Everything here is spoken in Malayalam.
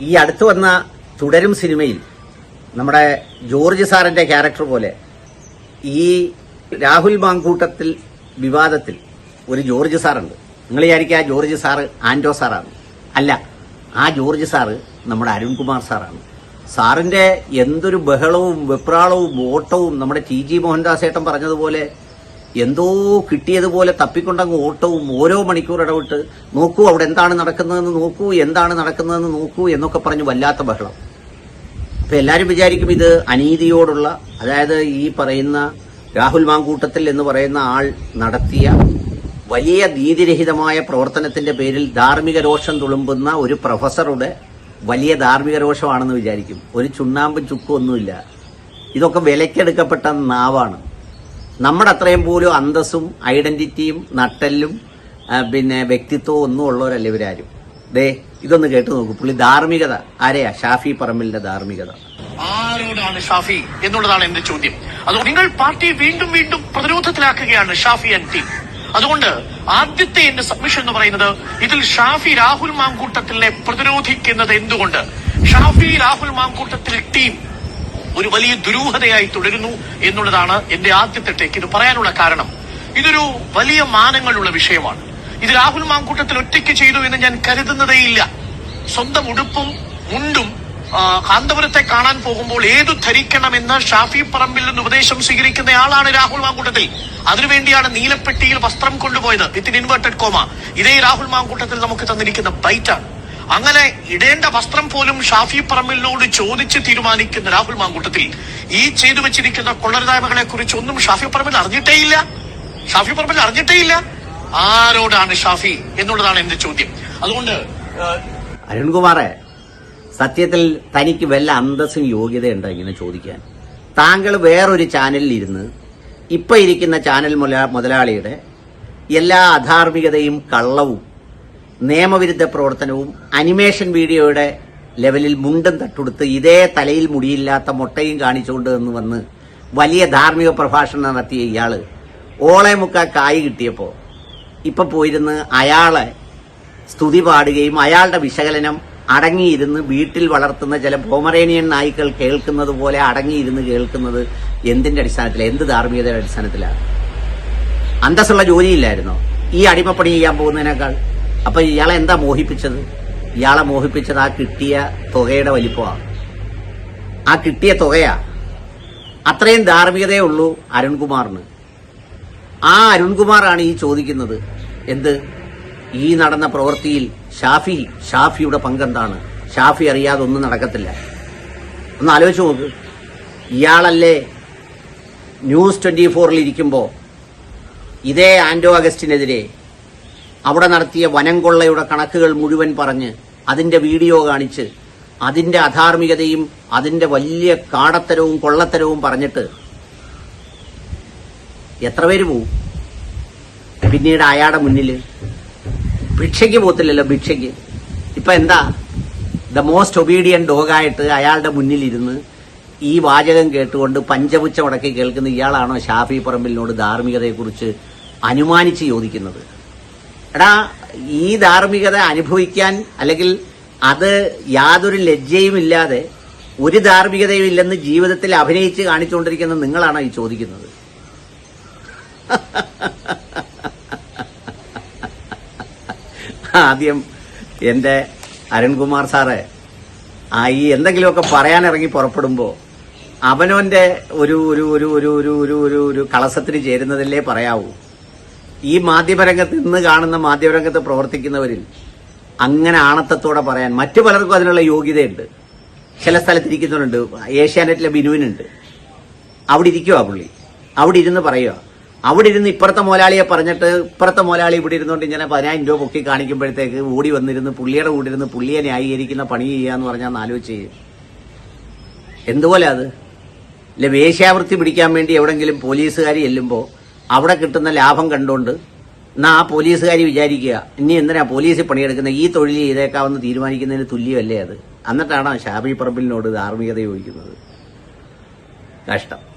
ഈ അടുത്ത് വന്ന തുടരും സിനിമയിൽ നമ്മുടെ ജോർജ് സാറിന്റെ ക്യാരക്ടർ പോലെ ഈ രാഹുൽ മാങ്കൂട്ടത്തിൽ വിവാദത്തിൽ ഒരു ജോർജ് സാറുണ്ട്. നിങ്ങൾ വിചാരിക്കുക ആ ജോർജ് സാറ് ആൻഡോ സാറാണ്. അല്ല ആ ജോർജ് സാറ് നമ്മുടെ അരുൺകുമാർ സാറാണ്. സാറിന്റെ എന്തൊരു ബഹളവും വെപ്രാളവും ഓട്ടവും നമ്മുടെ ടി ജി മോഹൻദാസ് ഏട്ടൻ പറഞ്ഞതുപോലെ എന്തോ കിട്ടിയതുപോലെ തപ്പിക്കൊണ്ടങ്ങ് ഓട്ടവും ഓരോ മണിക്കൂർ ഇടവിട്ട് നോക്കൂ അവിടെ എന്താണ് നടക്കുന്നതെന്ന് നോക്കൂ എന്താണ് നടക്കുന്നതെന്ന് നോക്കൂ എന്നൊക്കെ പറഞ്ഞ് വല്ലാത്ത ബഹളം. അപ്പൊ എല്ലാവരും വിചാരിക്കും ഇത് അനീതിയോടുള്ള അതായത് ഈ പറയുന്ന രാഹുൽ മാങ്കൂട്ടത്തിൽ എന്ന് പറയുന്ന ആൾ നടത്തിയ വലിയ നീതിരഹിതമായ പ്രവർത്തനത്തിന്റെ പേരിൽ ധാർമ്മിക രോഷം തുളുമ്പുന്ന ഒരു പ്രൊഫസറുടെ വലിയ ധാർമ്മിക രോഷമാണെന്ന് വിചാരിക്കും. ഒരു ചുണ്ണാമ്പും ചുക്കും ഒന്നുമില്ല. ഇതൊക്കെ വിലക്കെടുക്കപ്പെട്ട നാവാണ്. നമ്മുടെ അത്രയും പോലും അന്തസ്സും ഐഡന്റിറ്റിയും നട്ടലും പിന്നെ വ്യക്തിത്വവും ഒന്നും ഉള്ളവരല്ല ഇവരാരും. ദേ ഇതൊന്ന് കേട്ടു നോക്കൂ. പുള്ളി ധാർമ്മികത. ആരെയാ? ഷാഫി പറമ്പിലിന്റെ ധാർമ്മികത. ആരോടാണ് ഷാഫി എന്നുള്ളതാണ് എന്റെ ചോദ്യം. അത് നിങ്ങൾ പാർട്ടി വീണ്ടും വീണ്ടും പ്രതിരോധത്തിലാക്കുകയാണ് ഷാഫി ആൻഡ് ടീം അതുകൊണ്ട് ആദ്യത്തെ എന്റെ സബ്മിഷൻ എന്ന് പറയുന്നത് ഇതിൽ ഷാഫി രാഹുൽ മാങ്കൂട്ടത്തിലെ പ്രതിരോധിക്കുന്നത് എന്തുകൊണ്ട്? ഷാഫി രാഹുൽ മാങ്കൂട്ടത്തിൽ ടീം ഒരു വലിയ ദുരൂഹതയായി തുടരുന്നു എന്നുള്ളതാണ് എന്റെ ആദ്യത്തെ ടേക്ക് ഇത് പറയാനുള്ള കാരണം. ഇതൊരു വലിയ മാനങ്ങളുള്ള വിഷയമാണ്. ഇത് രാഹുൽ മാങ്കൂട്ടത്തിൽ ഒറ്റയ്ക്ക് ചെയ്തു എന്ന് ഞാൻ കരുതുന്നതേയില്ല. സ്വന്തം ഉടുപ്പും മുണ്ടും കാന്തപുരത്തെ കാണാൻ പോകുമ്പോൾ ഏതു ധരിക്കണമെന്ന് ഷാഫി പറമ്പിൽ നിന്ന് ഉപദേശം സ്വീകരിക്കുന്ന ആളാണ് രാഹുൽ മാങ്കൂട്ടത്തിൽ. അതിനുവേണ്ടിയാണ് നീലപ്പെട്ടിയിൽ വസ്ത്രം കൊണ്ടുപോയത്. Within inverted comma. ഇതേ രാഹുൽ മാങ്കൂട്ടത്തിൽ നമുക്ക് തന്നിരിക്കുന്ന ബൈറ്റാണ്. അങ്ങനെ ഇടേണ്ട വസ്ത്രം പോലും ഷാഫി പറമ്പിലിനോട് ചോദിച്ച് തീരുമാനിക്കുന്ന രാഹുൽ മാങ്കൂട്ടത്തിൽ ഈ ചെയ്തു വെച്ചിരിക്കുന്ന കൊള്ളരുതായ്മകളെ കുറിച്ച് ഒന്നും ഷാഫി പറമ്പിൽ അറിഞ്ഞിട്ടേയില്ല. ഷാഫി പറമ്പിൽ അറിഞ്ഞിട്ടേയില്ല. ആരോടാണ് ഷാഫി എന്നുള്ളതാണ് എന്റെ ചോദ്യം. അതുകൊണ്ട് അരുൺകുമാറെ സത്യത്തിൽ തനിക്ക് വല്ല അന്തസ്സും യോഗ്യതയുണ്ടോ ഇങ്ങനെ ചോദിക്കാൻ? താങ്കൾ വേറൊരു ചാനലിൽ ഇരുന്ന് ഇപ്പൊ ഇരിക്കുന്ന ചാനൽ മുതലാളിയുടെ എല്ലാ അധാർമികതയും കള്ളവും നിയമവിരുദ്ധ പ്രവർത്തനവും അനിമേഷൻ വീഡിയോയുടെ ലെവലിൽ മുണ്ടും തട്ടുടുത്ത് ഇതേ തലയിൽ മുടിയില്ലാത്ത മുട്ടയും കാണിച്ചുകൊണ്ട് എന്ന് വന്ന് വലിയ ധാർമ്മിക പ്രഭാഷണം നടത്തിയ ഇയാൾ ഓളെ മുക്ക കായ് കിട്ടിയപ്പോൾ ഇപ്പം പോയിരുന്ന് അയാളെ സ്തുതി പാടുകയും അയാളുടെ വിശകലനം അടങ്ങിയിരുന്ന് വീട്ടിൽ വളർത്തുന്ന ചില പോമറേനിയൻ നായ്ക്കൾ കേൾക്കുന്നത് പോലെ അടങ്ങിയിരുന്ന് കേൾക്കുന്നത് എന്തിന്റെ അടിസ്ഥാനത്തിൽ എന്ത് ധാർമ്മികതയുടെ അടിസ്ഥാനത്തിലാണ് അന്തസ്സുള്ള ജോലിയില്ലായിരുന്നോ? ഈ അടിമപ്പണി ചെയ്യാൻ പോകുന്നതിനേക്കാൾ അപ്പൊ ഇയാളെ എന്താ മോഹിപ്പിച്ചത്? ഇയാളെ മോഹിപ്പിച്ചത് ആ കിട്ടിയ തുകയുടെ വലിപ്പമാണ് ആ കിട്ടിയ തുകയാ. അത്രയും ധാർമ്മികതയേ ഉള്ളൂ അരുൺകുമാറിന്. ആ അരുൺകുമാറാണ് ഈ ചോദിക്കുന്നത് എന്ത്? ഈ നടന്ന പ്രവൃത്തിയിൽ ഷാഫി ഷാഫിയുടെ പങ്കെന്താണ്? ഷാഫി അറിയാതെ ഒന്നും നടക്കത്തില്ല. ഒന്ന് ആലോചിച്ച് നോക്ക്. ഇയാളല്ലേ ന്യൂസ് ട്വന്റി ഫോറിൽ ഇരിക്കുമ്പോൾ ഇതേ ആന്റോ അഗസ്റ്റിനെതിരെ അവിടെ നടത്തിയ വനംകൊള്ളയുടെ കണക്കുകൾ മുഴുവൻ പറഞ്ഞ് അതിന്റെ വീഡിയോ കാണിച്ച് അതിന്റെ അധാർമികതയും അതിന്റെ വലിയ കാടത്തരവും കൊള്ളത്തരവും പറഞ്ഞിട്ട് എത്ര പേര് പോവും? പിന്നീട് അയാളുടെ മുന്നിൽ ഭിക്ഷയ്ക്ക് പോത്തില്ലല്ലോ ഭിക്ഷയ്ക്ക്. ഇപ്പൊ എന്താ? ദ മോസ്റ്റ് ഒബീഡിയൻ ഡോഗായിട്ട് അയാളുടെ മുന്നിലിരുന്ന് ഈ വാചകം കേട്ടുകൊണ്ട് പഞ്ചപുച്ച മുടക്കി കേൾക്കുന്ന ഇയാളാണോ ഷാഫി പറമ്പിലിനോട് ധാർമ്മികതയെക്കുറിച്ച് അനുമാനിച്ച് ചോദിക്കുന്നത്? എടാ ഈ ധാർമ്മികത അനുഭവിക്കാൻ അല്ലെങ്കിൽ അത് യാതൊരു ലജ്ജയും ഇല്ലാതെ ഒരു ധാർമ്മികതയും ഇല്ലെന്ന് ജീവിതത്തിൽ അഭിനയിച്ച് കാണിച്ചുകൊണ്ടിരിക്കുന്ന നിങ്ങളാണോ ഈ ചോദിക്കുന്നത്? ആദ്യം എന്റെ അരുൺകുമാർ സാറ് ആ ഈ എന്തെങ്കിലുമൊക്കെ പറയാനിറങ്ങി പുറപ്പെടുമ്പോൾ അവനോന്റെ ഒരു ഒരു ഒരു ഒരു ഒരു ഒരു ഒരു കളസത്തിന് ചേരുന്നതല്ലേ പറയാവൂ. ഈ മാധ്യമരംഗത്ത് ഇന്ന് കാണുന്ന മാധ്യമരംഗത്ത് പ്രവർത്തിക്കുന്നവരിൽ അങ്ങനെ ആണത്തത്തോടെ പറയാൻ മറ്റു പലർക്കും അതിനുള്ള യോഗ്യതയുണ്ട്. ചില സ്ഥലത്തിരിക്കുന്നവരുണ്ട് ഏഷ്യാനെറ്റിലെ ബിനുവിനുണ്ട്. അവിടെ ഇരിക്കുവാ പുള്ളി. അവിടെ ഇരുന്ന് പറയുക അവിടെ ഇരുന്ന് ഇപ്പുറത്തെ മുതലാളിയെ പറഞ്ഞിട്ട് ഇപ്പുറത്തെ മുതലാളി ഇവിടെ ഇരുന്നുകൊണ്ട് ഇങ്ങനെ പതിനായിരം രൂപ പൊക്കി കാണിക്കുമ്പോഴത്തേക്ക് ഓടി വന്നിരുന്ന് പുള്ളിയുടെ കൂടെ ഇരുന്ന് പുള്ളിയെ ന്യായീകരിക്കുന്ന പണി ചെയ്യാന്ന് പറഞ്ഞാൽ ആലോചിച്ച് ആലോചിച്ച് എന്തുപോലെ അത്? ഇല്ല വേശ്യാവൃത്തി പിടിക്കാൻ വേണ്ടി എവിടെങ്കിലും പോലീസുകാർ ചെല്ലുമ്പോൾ അവിടെ കിട്ടുന്ന ലാഭം കണ്ടുകൊണ്ട് എന്നാ ആ പോലീസുകാർ വിചാരിക്കുക ഇനി എന്തിനാ പോലീസിൽ പണിയെടുക്കുന്ന? ഈ തൊഴിൽ ചെയ്തേക്കാവുന്ന തീരുമാനിക്കുന്നതിന് തുല്യമല്ലേ അത്? എന്നിട്ടാണ് ഷാബി പറമ്പിലിനോട് ധാർമ്മികത ചോദിക്കുന്നത്. കഷ്ടം.